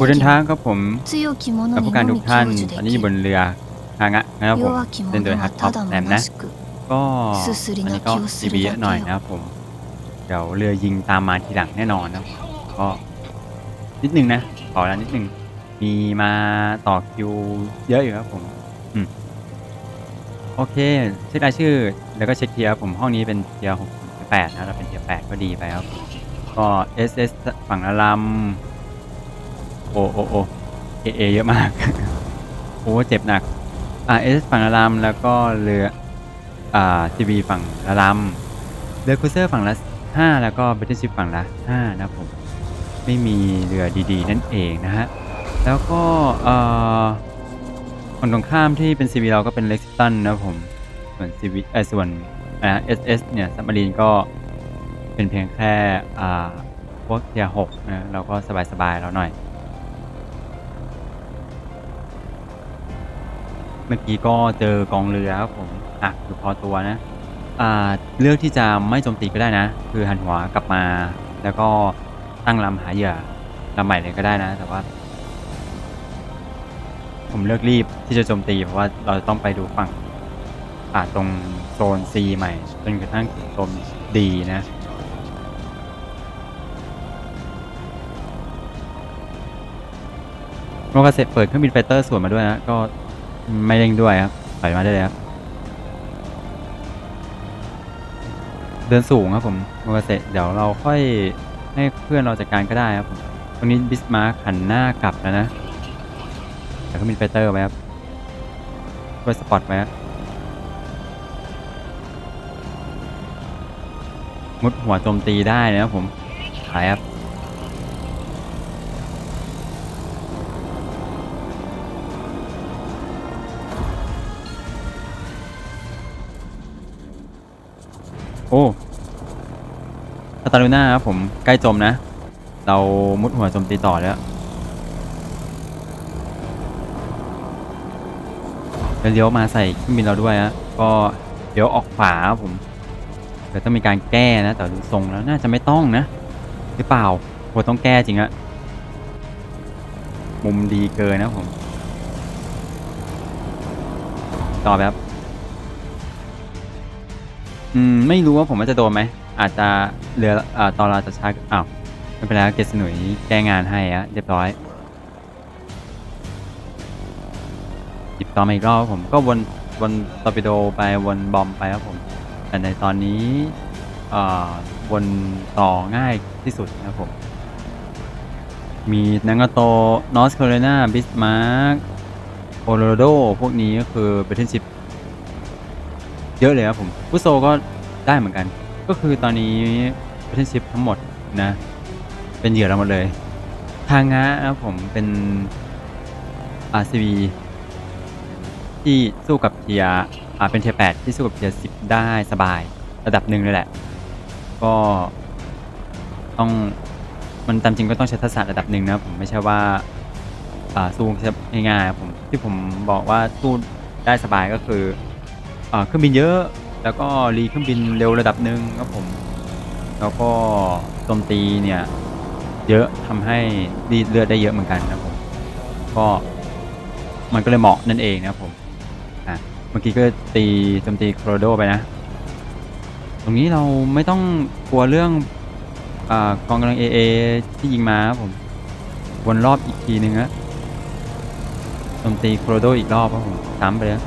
ผู้เดินทางครับผมกับผู้การทุกท่านตอนนี้อยู่บนเรือฮางะนะครับผมเดินโดยฮัตท็อปแหลมนะก็อันนี้ก็ซีบีเยอะหน่อยนะครับผม เดี๋ยวเรือยิงตามมาทีหลังแน่นอนนะก็นิดนึงนะขอแล้วนิดนึงมีมาต่อคิวเยอะอยู่ครับผมโอเคเช็ครายชื่อแล้วก็เช็คเทียร์ผมห้องนี้เป็นเทียร์หกแปดนะเราเป็นเทียร์แปดก็ดีไปครับก็เอสเอสฝั่งอาราม โอโอโอเอเอเยอะมาก โอ้เจ็บหนักอ่า SS ฝั่งละลำแล้วก็เรืออ่า CB ฝั่งละลำเรือคูเซอร์ฝั่งละห้าแล้วก็เบทเทชิพฝั่งละห้านะผมไม่มีเรือดีๆ นั่นเองนะฮะ แล้วก็เอ่อฝั่งตรงข้ามที่เป็น CB เราก็เป็นเล็กซิตันนะผมส่วน CB เออส่วนอ่า SS เนี่ยซับมารีนก็เป็นเพียงแค่อ่าพวกเทียหกนะเราก็สบายๆแล้วหน่อย เมื่อกี้ก็เจอกองเรือครับผมอะอยู่พอตัวนะอ่าเลือกที่จะไม่โจมตีก็ได้นะ คือหันหัวกลับมา แล้วก็ตั้งลำหาเหยื่อลำใหม่เลยก็ได้นะ แต่ว่า ผมเลือกรีบที่จะโจมตีเพราะว่าเราต้องไปดูฝั่งอ่าตรงโซน C ใหม่จนกระทั่งถึงโซน D นะโมกาเซเปิดเครื่องบินไฟเตอร์สวนมาด้วยนะ ก็ ไม่เร่งด้วยครับถอยมาได้เลยครับ เดินสูงครับผมโมกาเซเดี๋ยวเราค่อยให้เพื่อนเราจัดการก็ได้ครับผมตรงนี้บิสมาร์หันหน้ากลับแล้วนะแต่ก็มีไฟเตอร์ไว้ครับช่วยสปอตไว้ครับมุดหัวโจมตีได้นะครับผมขายครับ โอ้คาตาลูน่าครับผมใกล้จมนะ เรามุดหัวจมตีต่อแล้วเลี้ยวมาใส่เครื่องบินเราด้วยนะก็เลี้ยวออกขวาครับผมเดี๋ยวต้องมีการแก้นะ แต่ดูทรงแล้วน่าจะไม่ต้องนะ หรือเปล่าโหต้องแก้จริงอะมุมดีเกินนะผม ต่อแบบ อืมไม่รู้ว่าผมว่าจะโดนไหม อาจจะเรืออ่าตอนเราจะช้าอ้าวไม่เป็นไรเกสหนุยแก้งานให้อะเรียบร้อยหยิบต่อมาอีกรอบครับผมก็วนวนตอร์ปิโดไปวนบอมไปครับผม แต่ในตอนนี้เอ่อวนต่อง่ายที่สุดนะครับผม มีนังาโตนอสแคโรไลนาบิสมาร์กโคโลราโด พวกนี้ก็คือเบทเทนชิพ เยอะเลยครับผมฟุตโซก็ได้เหมือนกัน ก็คือตอนนี้เบทเทนชิพทั้งหมดนะ เป็นเหยื่อเราหมดเลยทางงะนะครับผมเป็น RCB ที่สู้กับเทียอ่าเป็นเทียแปดที่สู้กับเทียสิบได้สบายระดับหนึ่งเลยแหละ ก็ต้องมันตามจริงก็ต้องใช้ทักษะระดับหนึ่งนะผมไม่ใช่ว่าอ่าสู้ง่ายๆผมที่ผมบอกว่าสู้ได้สบายก็คือ เครื่องบินเยอะ แล้วก็รีเครื่องบินเร็วระดับหนึ่งครับผม แล้วก็โจมตีเนี่ยเยอะทำให้รีดเลือดได้เยอะเหมือนกันนะครับผม ก็มันก็เลยเหมาะนั่นเองนะครับผมอะเมื่อกี้ก็ตีโจมตีโครโดไปนะ ตรงนี้เราไม่ต้องกลัวเรื่องอกองกำลังเอเอที่ยิงมาครับผมวนรอบอีกทีนึงนะโจมตีโครโดอีกรอบครับผมซ้ำไปเลย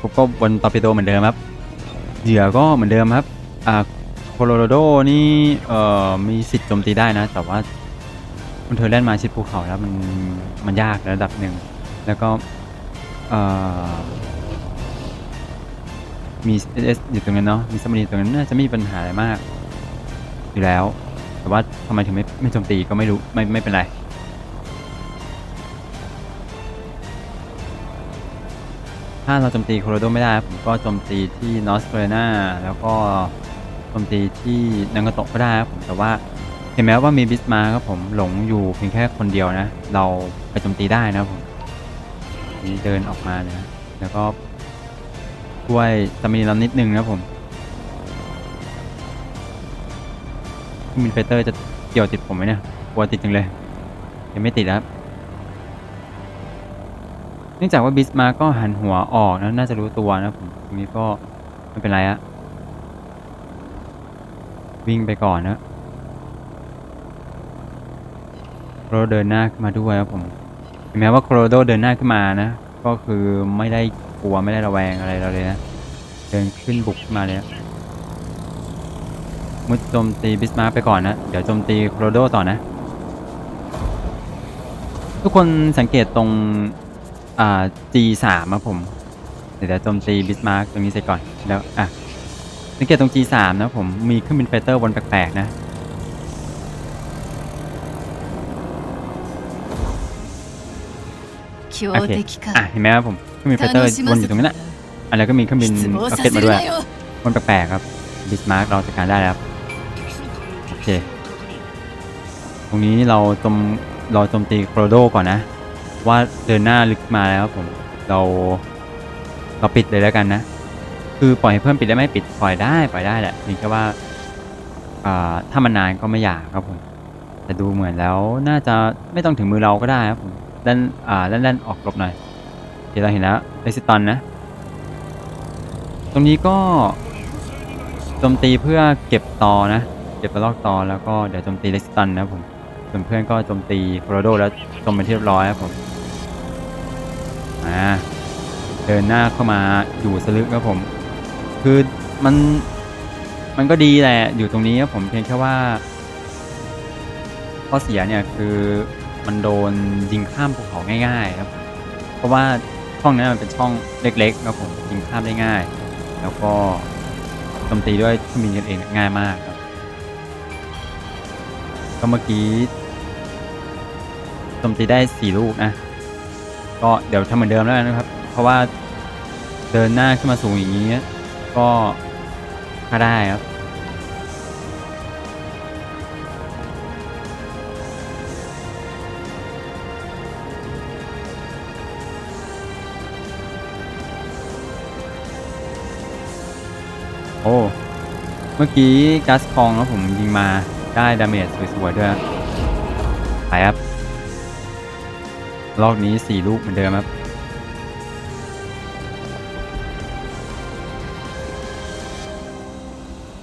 ผมก็วนตอร์ปิโดเหมือนเดิมครับ เหยื่อก็เหมือนเดิมครับ อ่าโคโลราโดนี่เอ่อมีสิทธิ์โจมตีได้นะ แต่ว่าคุณเธอเล่นมาชิดภูเขาแล้วมันมันยากระดับหนึ่ง แล้วก็เอ่อมี SS อยู่ตรงนั้นเนาะมีสมรีตรงนั้นน่าจะไม่มีปัญหาอะไรมาก อยู่แล้ว แต่ว่าทำไมถึงไม่ไม่โจมตีก็ไม่รู้ไม่ไม่เป็นไร ถ้าเราโจมตีโคโลโดไม่ได้ ผมก็โจมตีที่นอสเ a ร o าแล้วก็โจมตีที่นังกาโตะก็ได้ครับผมแต่ว่าเห็นไหมว่ามีบิสมาครับผมหลงอยู่เพียงแค่คนเดียวนะ เราไปโจมตีได้นะครับผมนี่เดินออกมานะแล้วก็ช่วยสามีเรานิดนึงนะครับผมเครื่องบินไฟเตอร์จะเกี่ยวติดผมไหมเนี่ยกลัวติดจังเลย ยังไม่ติดครับ นื่องจากว่าบิสมาก็หันหัวออกนะน่าจะรู้ตัวนะผมตรงนี้ก็ไม่เป็นไรอะวิ่งไปก่อนนะโครโดเดินหน้าขึ้นมาด้วยครับผมถึงแม้ว่าโครโดเดินหน้าขึ้นมานะ ก็คือไม่ได้กลัวไม่ได้ระแวงอะไรเราเลยนะ เดินขึ้นบุกขึ้นมาเลยนะมุดโจมตีบิสมาร์ไปก่อนนะ เดี๋ยวโจมตีโครโดต่อนะ ทุกคนสังเกตตรง อ่า G3 มาผม เดี๋ยวจะจมตีบิสมาร์กตรงนี้ใส่ก่อน แล้วอะสังเกตตรง G3 นะผมมีเครื่องบินไฟเตอร์วนแปลกๆนะโอเคอะเห็นไหมครับผมเครื่องบินไฟเตอร์วนอยู่ตรงนี้แหละอันแล้วก็มีเครื่องบินออกเกตมาด้วยวนแปลกๆครับบิสมาร์กเราจัดการได้แล้วโอเค ตรงนี้เราจมเราจมตีโครโดก่อนนะ ว่าเดินหน้าลึกมาแล้วครับผมเราเราปิดเลยแล้วกันนะ คือปล่อยให้เพื่อนปิดได้ไหมปิดปล่อยได้ปล่อยได้แหละเพียงแค่ว่าถ้ามันนานก็ไม่อยากครับผมแต่ดูเหมือนแล้วน่าจะไม่ต้องถึงมือเราก็ได้ครับผมเล่นอ่าเล่นเล่นออกหลบหน่อยเดี๋ยวเราเห็นแล้วเรซิตอนนะ ตรงนี้ก็โจมตีเพื่อเก็บตอนะ เก็บกระลอกตอแล้วก็เดี๋ยวโจมตีเรซิตันนะผม ส่วนเพื่อนก็โจมตีโคโรโดแล้วจมเป็นที่เรียบร้อยครับผมอ่าเดินหน้าเข้ามาอยู่สลึกครับผม คือมันมันก็ดีแหละอยู่ตรงนี้ครับผมเพียงแค่ว่าข้อเสียเนี่ยคือมันโดนยิงข้ามภูเขาง่าย ๆ ครับ เพราะว่าช่องนั้นมันเป็นช่องเล็กๆครับผมยิงข้ามได้ง่าย แล้วก็โจมตีด้วยเครื่องบินกันเองง่ายมากครับก็เมื่อกี้ โจมตีได้สี่ลูกนะ ก็เดี๋ยวทำเหมือนเดิมแล้วกันนะครับ เพราะว่าเดินหน้าขึ้นมาสูงอย่างนี้ ก็ถ้าได้ครับโอ้ เมื่อกี้กัสคองแล้วผมยิงมาได้ดาเมจสวยๆด้วยไปครับ รอบนี้สี่ลูกเหมือนเดิมครับ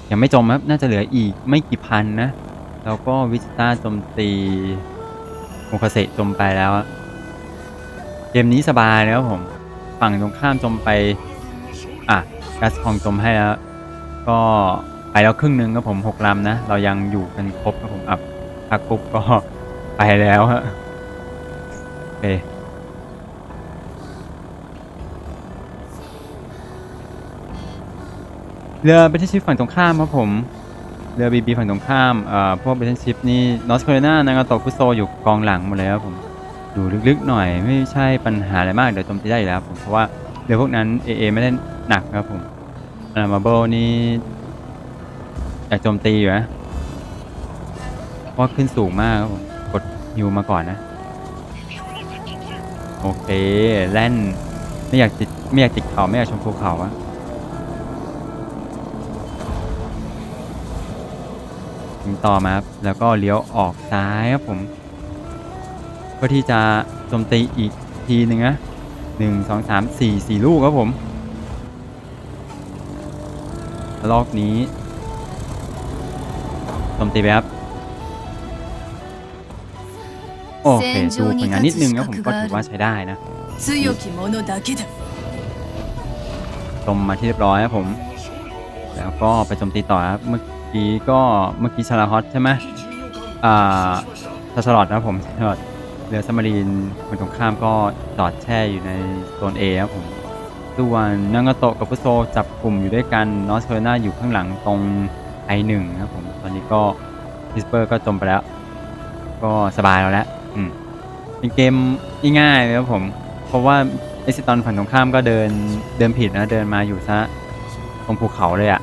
ยังไม่จมครับ น่าจะเหลืออีกไม่กี่พันนะ แล้วก็วิจิต้าจมตีโมคาเซจมไปแล้วเกมนี้สบายแล้วผม ฝั่งตรงข้ามจมไป อะกัสคองจมให้แล้ว ก็ไปแล้วครึ่งหนึ่งครับผมหกลำนะ เรายังอยู่กันครบครับผมอับพักปุ๊บก็ไปแล้วฮะ โอเรือเบทชิปฝั่งตรงข้ามครับผม เรือบีบีฝั่งตรงข้ามเอ่อพวกเบทชิปนี่นอสโคเรนานางาโตะคุโซอยู่กองหลังหมดเลยครับผมอยู่ลึกๆหน่อยไม่ใช่ปัญหาอะไรมาก เดี๋ยวโจมตีได้แล้วผมเพราะว่าเรือพวกนั้น AA ไม่ได้หนักครับผมอามาเบลนี่อยากโจมตีอยู่นะเพราะว่าขึ้นสูงมากครับผมกดฮิวมาก่อนนะ โอเคแล่นไม่อยากติดไม่อยากติดเขาไม่อยากชมภูเขาอะถึงต่อมาครับแล้วก็เลี้ยวออกซ้ายครับผมเพื่อที่จะโจมตีอีกทีหนึ่งนะหนึ่งสองสามสี่สี่ลูกครับผมรอบนี้โจมตีไปครับ โอเคดูผลงานนิดนึงแล้วผมก็ถือว่าใช้ได้นะจมมาที่เรียบร้อยครับผม แล้วก็ไปโจมตีต่อครับเมื่อกี้ก็เมื่อกี้ชาลาฮอตใช่ไหมอ่าชาชลอดนะครับผมชาชลอดเรือสมารีนคนตรงข้ามก็จอดแช่อยู่ในโซนเอครับผมตัวนนางโตกับพุโซจับกลุ่มอยู่ด้วยกันนอสเทอร์นาอยู่ข้างหลังตรงไอหนึ่งครับผม ตอนนี้ก็ฮิสเปอร์ก็จมไปแล้ว ก็สบายแล้วแหละ เป็นเกมง่ายๆเลยครับผม เพราะว่าเอซิตอนฝั่งตรงข้ามก็เดินเดินผิดนะ เดินมาอยู่ซะตรงภูเขาเลยอะ่ะ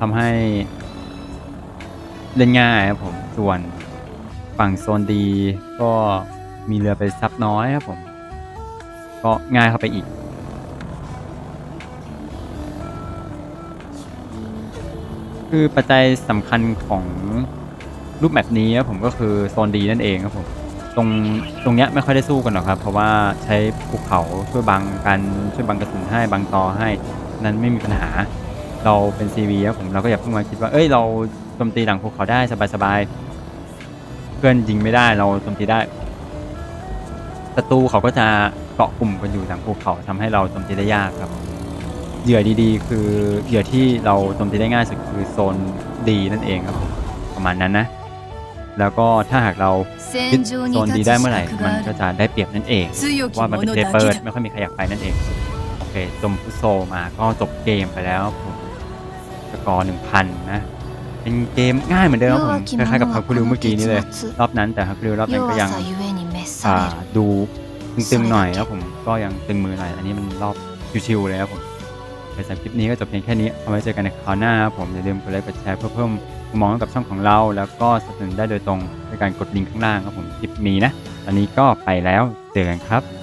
ทำให้เล่นง่ายครับผม ส่วนฝั่งโซนดีก็มีเรือไปซับน้อยครับผม ก็ง่ายเข้าไปอีกคือปัจจัยสำคัญของ รูปแมปนี้ครับผมก็คือโซนดีนั่นเองครับผมตรงตรงเนี้ยไม่ค่อยได้สู้กันหรอกครับ เพราะว่าใช้ภูเขาช่วยบังกันช่วยบังกระสุนให้บังตอให้นั้นไม่มีปัญหา เราเป็น CV ครับผมเราก็อย่าเพิ่งมาคิดว่าเอ้ยเราโจมตีหลังภูเขาได้สบายๆเพื่อนยิงไม่ได้เราโจมตีได้ศัตรูเขาก็จะเกาะกลุ่มกันอยู่หลังภูเขาทำให้เราโจมตีได้ยากครับเหยื่อดีๆ คือเหยื่อที่เราโจมตีได้ง่ายสุดคือโซนดีนั่นเองครับผมประมาณนั้นนะ แล้วก็ถ้าหากเรายึดโซนดีได้เมื่อไหร่ มันก็จะได้เปรียบนั่นเอง ว่ามันเป็นเทเปิดไม่ค่อยมีใครอยากไปนั่นเอง โอเคจมฟุโซมาก็จบเกมไปแล้วผมสกอร์หนึ่งพันนะ เป็นเกมง่ายเหมือนเดิมครับผมคล้ายๆกับฮาคุริวเมื่อกี้นี้เลย รอบนั้นแต่ฮาคุริวรอบนั้นก็ยังดูตึงๆหน่อยแล้วผมก็ยังตึงมือหน่อยอันนี้มันรอบชิวๆเลยครับผม ไปสำหรับคลิปนี้ก็จบเพียงแค่นี้เอาไว้เจอกันในคราวหน้าครับผมอย่าลืมกดไลค์กดแชร์เพื่อเพิ่มมุมมองให้กับช่องของเรา แล้วก็สนับสนุนได้โดยตรงในการกดลิงก์ข้างล่างครับผมคลิปมีนะตอนนี้ก็ไปแล้วเจอกันครับ